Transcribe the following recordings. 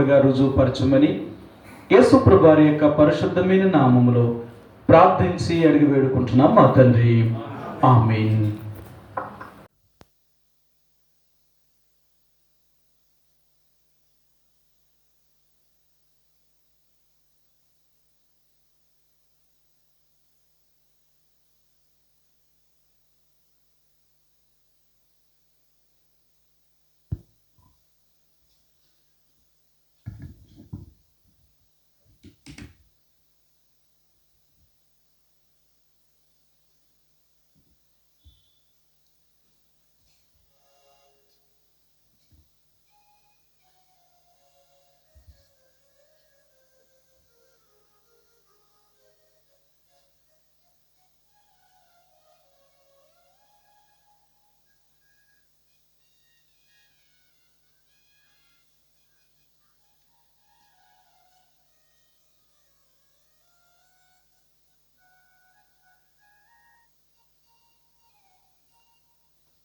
తోడుగా రుజువుపరచమని యేసుప్రభు వారి యొక్క పరిశుద్ధమైన నామములో ప్రార్థించి అడిగి వేడుకుంటున్నాం మా తండ్రి. ఆమెన్.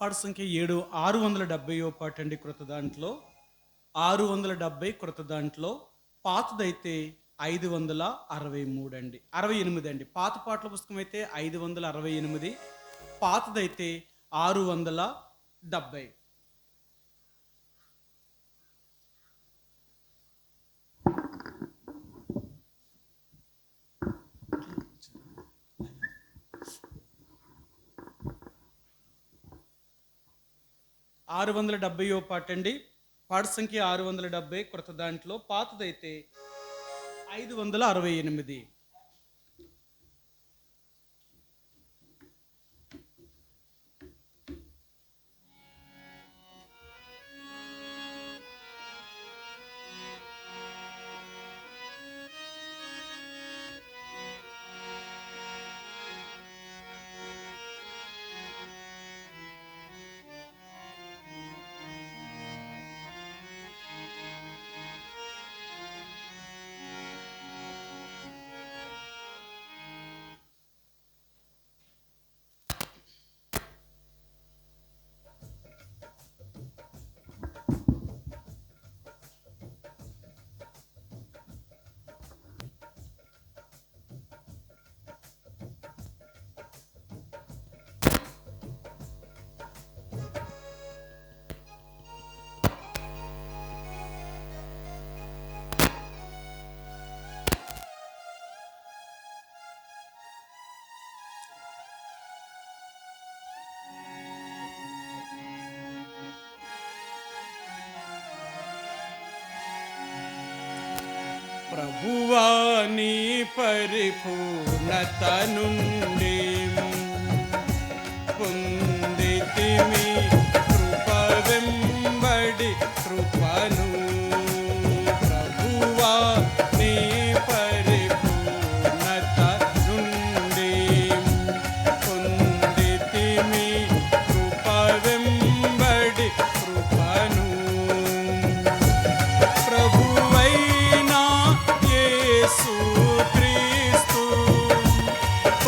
పాట సంఖ్య ఏడు ఆరు వందల డెబ్బైయో పాట అండి క్రొత్త దాంట్లో. ఆరు వందల డెబ్బై క్రొత్త దాంట్లో. పాతదైతే ఐదు వందల అరవై మూడు అండి. అరవై ఎనిమిది అండి. పాత పాటల పుస్తకం అయితే ఐదు వందల అరవై ఎనిమిది. పాతదైతే ఆరు వందల డెబ్బై. ఆరు వందల డెబ్బయో పాట అండి పాట సంఖ్య ఆరు వందల డెబ్బై క్రొత్త దాంట్లో పాతదైతే ఐదు వందల అరవై ఎనిమిది. ప్రభువాని పరిపూర్ణత నుండి పొందితిమి.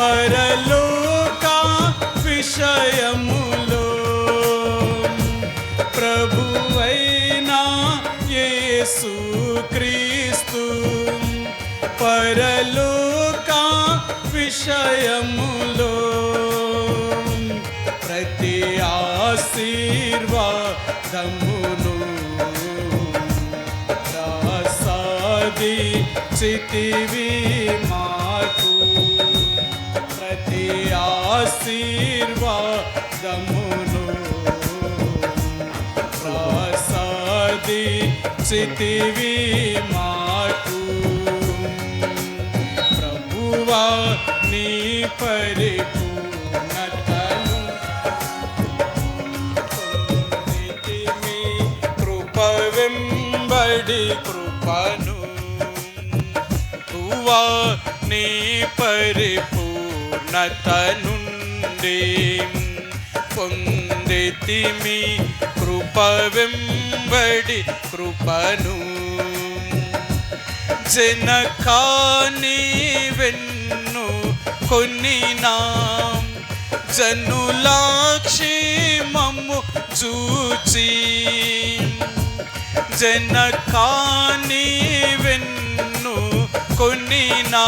పరలోక విషయములో ప్రభువైనా యేసు క్రీస్తు పరలోక విషయములో ప్రతి ఆశీర్వాదమును ప్రసాది చితివి చితివి మాకు. ప్రభువా నీ పరిపూర్ణతను వెంబడి కృపను. తువా నీ పరిపూర్ణత నుండి పొందితిమి కృప వెంబడి కృపను. జనకాని వెన్ను కొన్నినా జనులాక్షేమము చూచి. జనకాని వెన్ను కొనినా.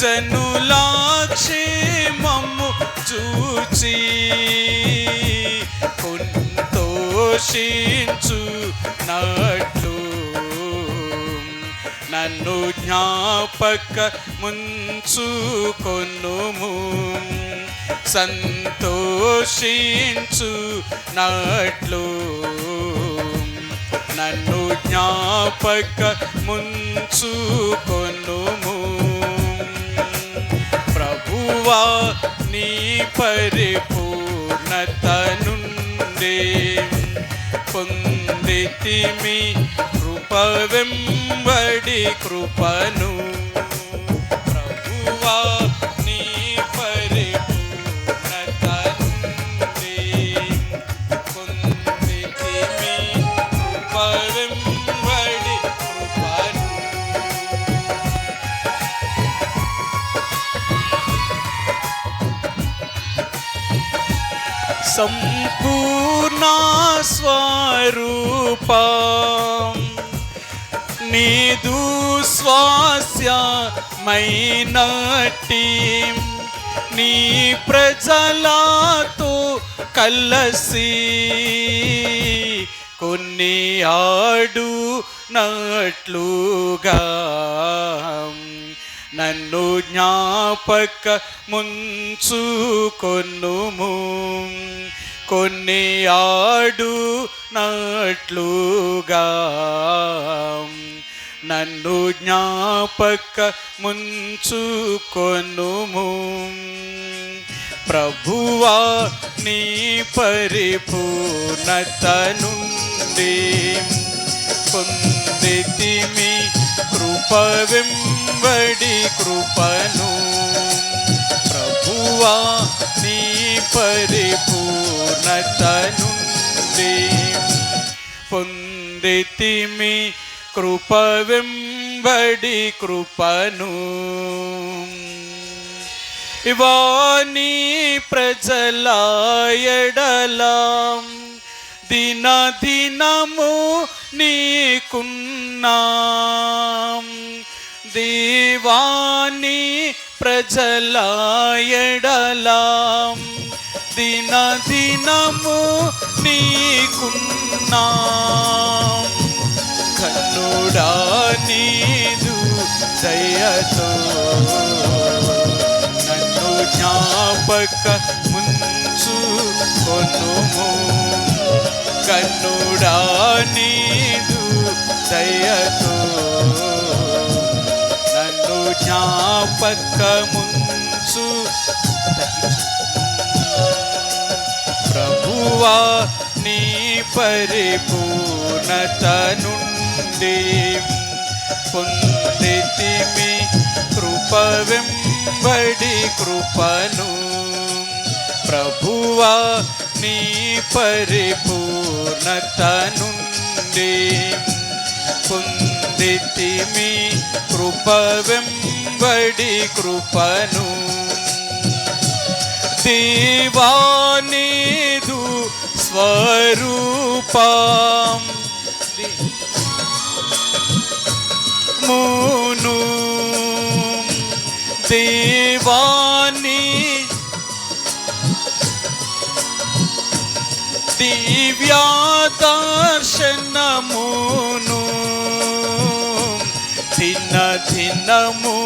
జనులాక్షేమము చూచి కొంతోషించు నట్లు. నన్ను జ్ఞాపక ముంచు ముంచుకొనుము సంతోషించు నట్లు. నన్ను జ్ఞాపక ముంచు ముంచుకొనుము ప్రభువా నీ పరిపూర్ణత నుండే పొందితిమి కృప వెంబడి కృపను సంపూర్ణ స్వరూప. నీదు స్వాస్యమైనట్టి. నీ ప్రజలతో కలసి కొన్ని ఆడు నట్లుగా నన్ను జ్ఞాపక ముంచు ముంచుకొనుము కొన్ని ఆడు నట్లుగా. నన్ను జ్ఞాపక ముంచు ముంచుకొనుము ప్రభువా నీ పరిపూర్ణత నుండి పొందితిమి. కృప కృపను ప్రభువా నీ పరిపూర్ణత నుండి పొందితిమి కృపవెంబడి కృపను. ఇవాని ప్రజల ఎడలాం దిన దినము నీకున్నాం. దేవాని ప్రజలాయడలాం. దిన దినము నీకున్నాం. కన్నుడా నీదు దయతో నన్ను జ్ఞాపక ముంచు కొనుము కన్నుడా నీదు దయతో. నన్ను జ్ఞాపక ముంచు ప్రభువా నీ పరిపూర్ణత నుండి పొందితిమి కృపవెంబడి కృపను. ప్రభువా నీ పరిపూర్ణత నుండి పొందితిమి కృప వెంబడి కృపను. దేవానేదు స్వరూపం మూను. దేవాని దివ్యాదర్శనమును చిన్న చిన్నము దినము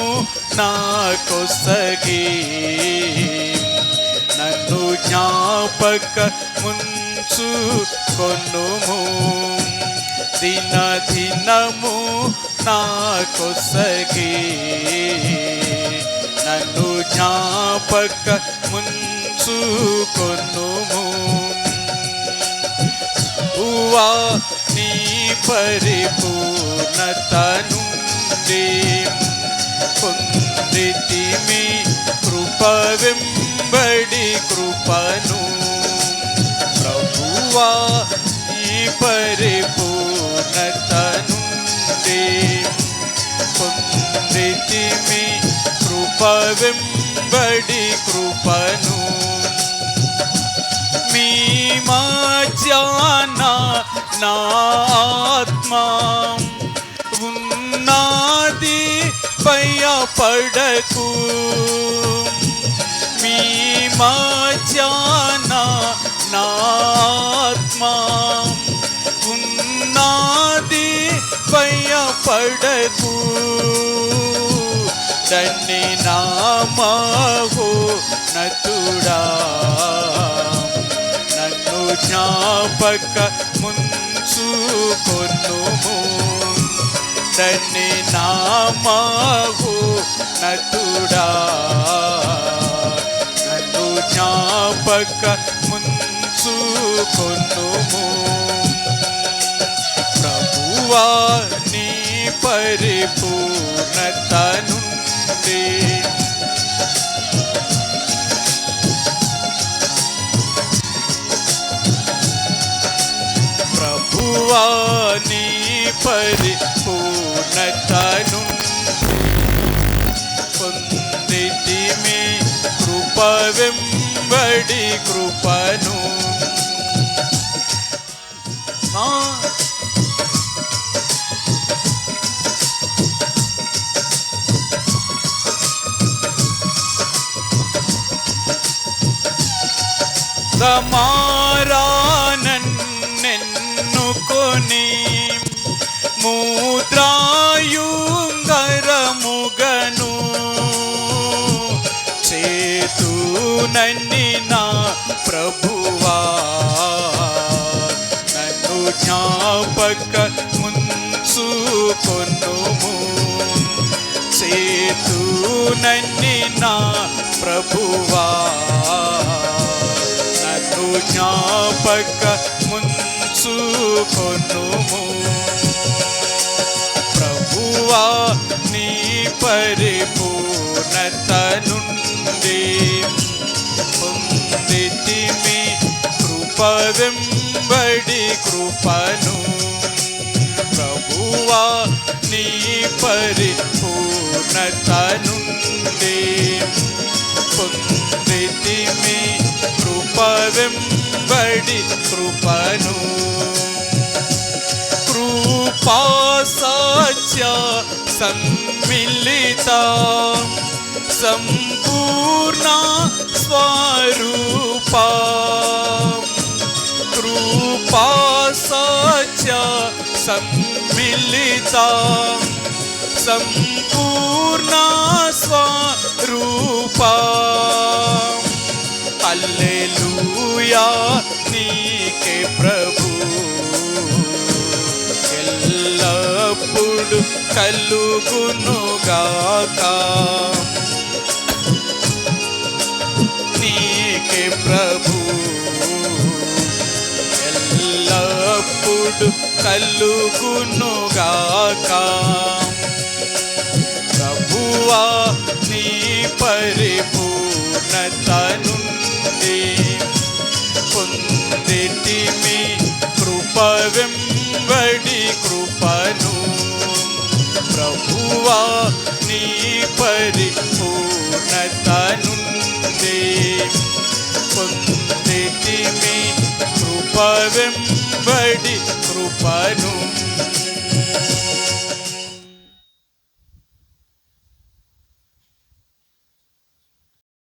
నాకొసగి నన్ను జ్ఞాపక ముంచు కొనుము. దిన దినము నాకొసగి నన్ను జ్ఞాపక ముంచు కొనుము. ప్రభువా నీ పరిపూర్ణతను పొందితిమి కృపవెంబడి కృపను. ప్రభువా నీ పరిపూర్ణతను పొందితిమి కృపవెంబడి కృపను. జానా నా ఆత్మా ఉన్నది పడకు మీ నా ఆత్మా ఉన్నది భయపడకు దండి నామహో నతుడా జ్ఞాపక ముంచుకొనుము. తని నామహో నతుడా నన్ను జ్ఞాపక ముంచుకొనుము. ప్రభువా నీ పరిపూర్ణత నుండి ప్రభువా నీ పరిపూర్ణత నుండి పొందితిమి కృప జ్ఞాపక ముంచుకొనుము చేతునన్ని నా ప్రభువా. నన్ను జ్ఞాపక ముంచుకొనుము ప్రభువా నీ పరిపూర్ణత నుండి పొందితిమి కృపదం వెంబడి కృపను. ప్రభువా నీ పరిపూర్ణత నుండి పొందితిమి కృప వెంబడి కృపను. కృపా సత్య సమ్మిళిత సంపూర్ణ స్వరూపా. रूपासाच्या सम्मिलिता सम्पूर्णा स्वरूपा స్వరూప. అల్లెలూయా నీకే ప్రభు. ఎల్లప్పుడు కలుగునుగాక. తోడు కలుగునుగాక ప్రభువా నీ పరిపూర్ణత నుండి పొందిటిమి కృప వెంబడి కృప పొందిటిమి కృప వెంబడి కృపను